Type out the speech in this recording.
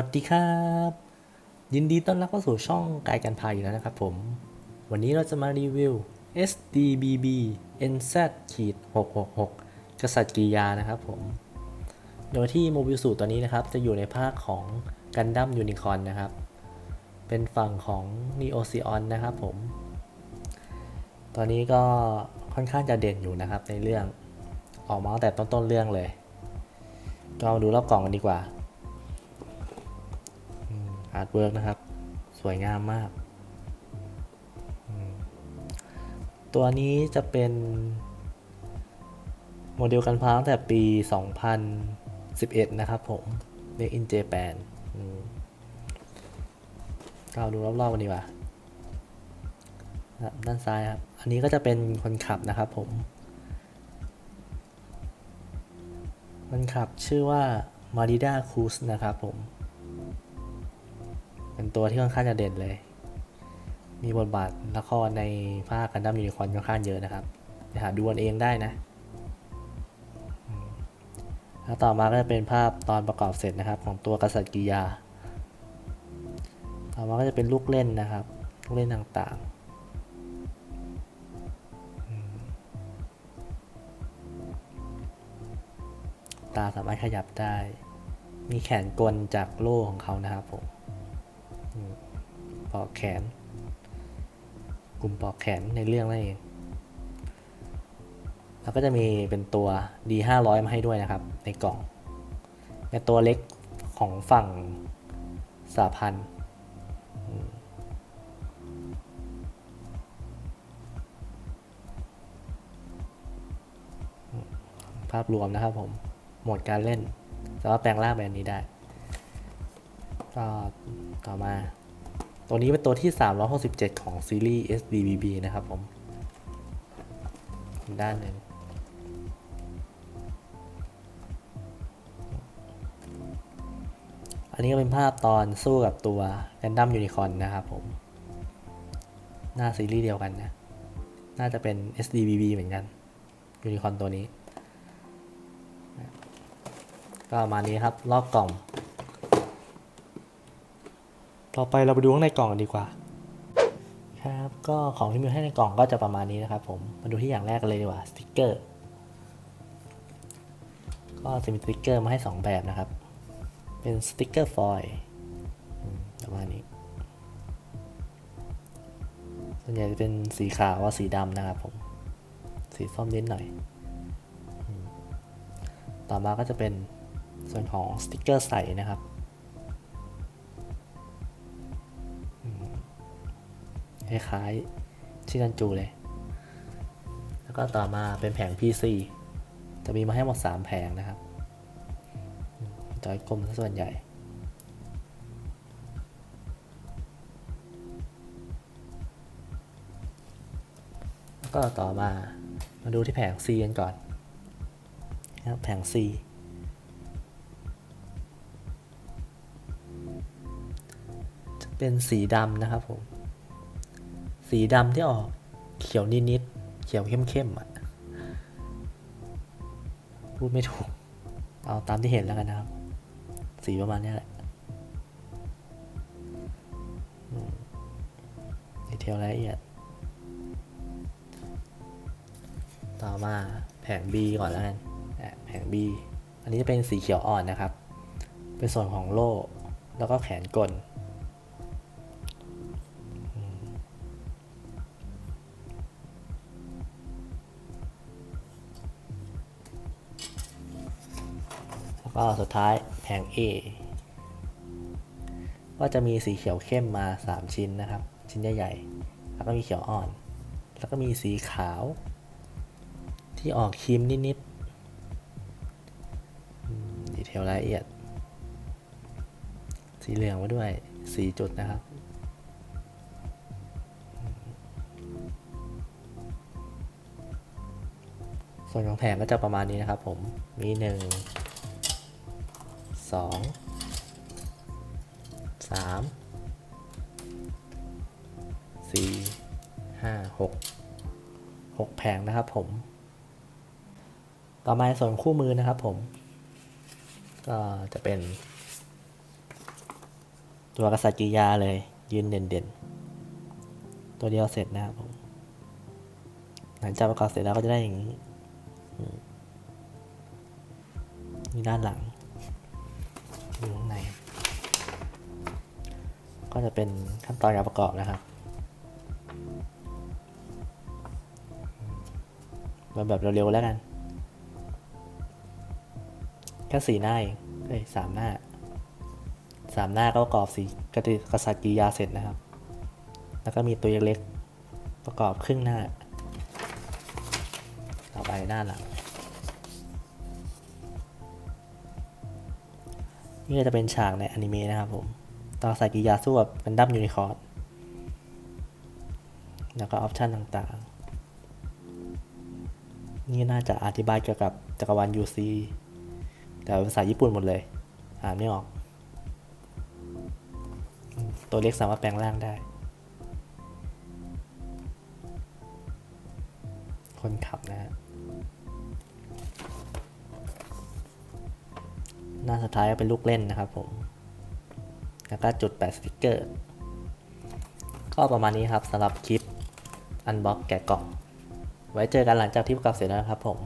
วัสดีครับ ยินดีต้อนรับเข้าสู่ช่องกายกันพายอีกแล้วนะครับผม วันนี้เราจะมารีวิว SDBB NZ ขีด666 กษัตริย์กิริยานะครับผม โดยที่โมบิลสูตัวนี้นะครับ จะอยู่ในภาคของกันดั้มยูนิคอนนะครับ เป็นฝั่งของ Neo c e o n นะครับผม ตอนนี้ก็ค่อนข้างจะเด่นอยู่นะครับในเรื่องออกมาตั้งแต่ต้นๆเรื่องเลย ก็มาดูรอบกล่องกันดีกว่า อาร์ตเวิร์กนะครับ สวยงามมาก ตัวนี้จะเป็นโมเดลกันพาตั้งแต่ปี 2011 นะครับผม Make in Japan อืมก็เอาดูรอบๆกันดีกว่าด้านซ้ายครับ อันนี้ก็จะเป็นคนขับนะครับผม คนขับชื่อว่า Marida Cruz นะครับผม เป็นตัวที่ค่อนข้างจะเด่นเลย มีบทบาทละครในภาคกันดั้มยูนิคอร์นค่อนข้างเยอะนะครับไปหาดูกันเองได้นะแล้วต่อมาก็จะเป็นภาพตอนประกอบเสร็จนะครับ ของตัวกษัตริย์กิยา ต่อมาก็จะเป็นลูกเล่นนะครับ ลูกเล่นต่างๆ ตาสามารถขยับได้ มีแขนกลจากโล่ของเขานะครับผม ปอกแขน กลุ่มปอกแขนในเรื่องนั่นเอง แล้วก็จะมีเป็นตัว D 5 0 0มาให้ด้วยนะครับ ในกล่องเป็นตัวเล็กของฝั่งสาพันธ์ภาพรวมนะครับผม โหมดการเล่นสามารถแปลงร่างแบบนี้ได้ ก็ต่อมา ตัวนี้เป็นตัวที่ 367 ของซีรีส์ SDBB นะครับผม ด้านหนึ่งอันนี้ก็เป็นภาพตอนสู้กับตัวแ a นดัมยูนิคอนนะครับผม หน้าซีรีส์เดียวกันนะ น่าจะเป็น SDBB เหมือนกันยูนิคอนตัวนี้ ก็ประมาณนี้ครับ รอบกล่อง ต่อไปเราไปดูข้างในกล่องกันดีกว่า ครับก็ของที่มีให้ในกล่องก็จะประมาณนี้นะครับผมมาดูที่อย่างแรกกันเลยดีกว่าสติกเกอร์ก็จะมีสติกเกอร์มาให้ 2 แบบนะครับ เป็นสติกเกอร์ฟอยล์ประมาณนี้ ส่วนใหญ่จะเป็นสีขาวกับสีดำนะครับผม สีส้มนิดหน่อย ต่อมาก็จะเป็นส่วนของสติกเกอร์ใสนะครับ คล้ายๆชินันจูเลย แล้วก็ต่อมาเป็นแผง PC จะมีมาให้หมด 3 แผงนะครับ จอยกลมส่วนใหญ่แล้วก็ต่อมา มาดูที่แผง C กันก่อนนะครับแผง C จะเป็นสีดำนะครับผม สีดำที่ออกเขียวนิดๆเขียวเข้มๆอะพูดไม่ถูก เอาตามที่เห็นแล้วกันนะครับ สีประมาณนี้แหละดีเทลรายละเอียด ต่อมาแผง B ก่อนแล้วกันแผง B อันนี้จะเป็นสีเขียวอ่อนนะครับ เป็นส่วนของโล่ แล้วก็แขนกล ก็สุดท้ายแผง A ก็จะมีสีเขียวเข้มมา 3 ชิ้นนะครับ ชิ้นใหญ่ๆ แล้วก็มีเขียวอ่อน แล้วก็มีสีขาว ที่ออกครีมนิดๆดีเทลรายละเอียด สีเหลืองมาด้วย 4 จุดนะครับส่วนของแผงก็จะประมาณนี้นะครับผม มีหนึ่ง สองสามสี่ห้าหกหกแผงนะครับผม ต่อมาส่วนคู่มือนะครับผม ก็จะเป็น ตัวกษัตริย์กิยาเลยยืนเด่นๆ ตัวเดียวเสร็จนะครับผม หลังจากประกอบเสร็จแล้วก็จะได้อย่างนี้มนี่ด้านหลัง ก็จะเป็นขั้นตอนการประกอบนะครับมาแบบเร็วๆแล้วกันแค่สี่หน้าเองเอ้ยสามหน้าสามหน้าก็ประกอบสีกติกษัตริย์กิยาเสร็จนะครับ แล้วก็มีตัวเล็กๆประกอบครึ่งหน้า ต่อไปหน้าหลังนี่จะเป็นฉากในอนิเมะนะครับผม ต่อใส่กิยาสู้กับกันดั้มยูนิคอร์นแล้วก็ออปชันต่างๆ นี่น่าจะอธิบายเกี่ยวกับจักรวาล UC แต่เป็นภาษาญี่ปุ่นหมดเลย อ่านไม่ออก ตัวเล็กสามารถแปลงร่างได้ คนขับนะฮะหน้าสุดท้ายก็เป็นลูกเล่นนะครับผม แล้วก็จุดแปะสติกเกอร์ ก็ประมาณนี้ครับสำหรับคลิปอันบ็อกแกะกล่อง ไว้เจอกันหลังจากที่ประกอบเสร็จแล้วนะครับผม